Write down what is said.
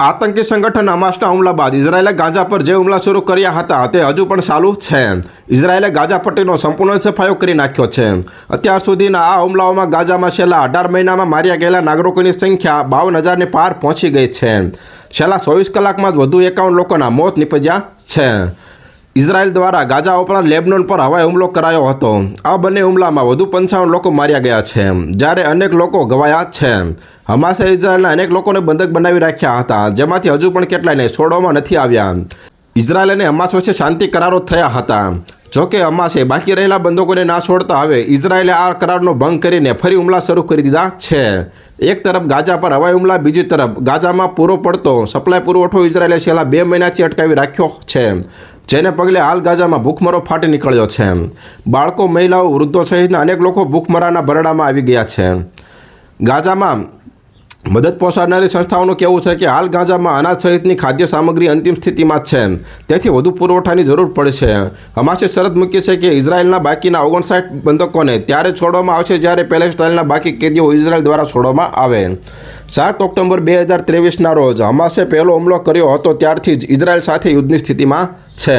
આતંકી સંગઠન હમાસના હુમલા બાદ ઇઝરાયેલે ગાઝા પર જે હુમલા શરૂ કર્યા હતા તે હજુ પણ ચાલુ છે. ઇઝરાયેલે ગાઝા પટ્ટીનો સંપૂર્ણ સફાયો કરી નાખ્યો છે. અત્યાર સુધીના આ હુમલાઓમાં ગાઝામાં છેલ્લા અઢાર મહિનામાં માર્યા ગયેલા નાગરિકોની સંખ્યા બાવન હજારની પાર પહોંચી ગઈ છે. છેલ્લા ચોવીસ કલાકમાં જ વધુ એકાવન લોકોના મોત નીપજ્યા છે. ઇઝરાયલ દ્વારા ગાઝા ઉપરાંત લેબનોન પર હવાઈ હુમલો કરાયો હતો. આ બંને હુમલામાં વધુ પંચાવન લોકો માર્યા ગયા છે. જ્યારે અનેક લોકો ગવાયા છે. હમાસે ઇઝરાયલના અનેક લોકોને બંધક બનાવી રાખ્યા હતા, જેમાંથી હજુ પણ કેટલાયને છોડવામાં નથી આવ્યા. ઇઝરાયલ અને હમાસ વચ્ચે શાંતિ કરારો થયા હતા. જોકે હમાસે બાકી રહેલા બંધકોને ના છોડતા હવે ઇઝરાયલે આ કરારનો ભંગ કરીને ફરી હુમલા શરૂ કરી દીધા છે. એક તરફ ગાઝા પર હવાઈ હુમલા, બીજી તરફ ગાઝામાં પૂરો પડતો સપ્લાય પુરવઠો ઇઝરાયેલે છેલ્લા બે મહિનાથી અટકાવી રાખ્યો છે. જેને પગલે હાલ ગાઝામાં ભૂખમરો ફાટી નીકળ્યો છે. બાળકો, મહિલાઓ, વૃદ્ધો સહિતના અનેક લોકો ભૂખમરાના બરડામાં આવી ગયા છે. ગાઝામાં મદદ પહોંચાડનારી સંસ્થાઓનું કહેવું છે કે હાલ ગાંજામાં અનાજ સહિતની ખાદ્ય સામગ્રી અંતિમ સ્થિતિમાં છે. તેથી વધુ પુરવઠાની જરૂર પડશે. હમાસે શરત મૂકી છે કે ઇઝરાયેલના બાકીના ઓગણસાઠ બંધકોને ત્યારે છોડવામાં આવશે જ્યારે પેલેસ્ટાઇનના બાકી કેદીઓ ઇઝરાયેલ દ્વારા છોડવામાં આવે. સાત ઓક્ટોબર બે હજાર ત્રેવીસના રોજ હમાસે પહેલો હુમલો કર્યો હતો ત્યારથી જ ઇઝરાયેલ સાથે યુદ્ધની સ્થિતિમાં છે.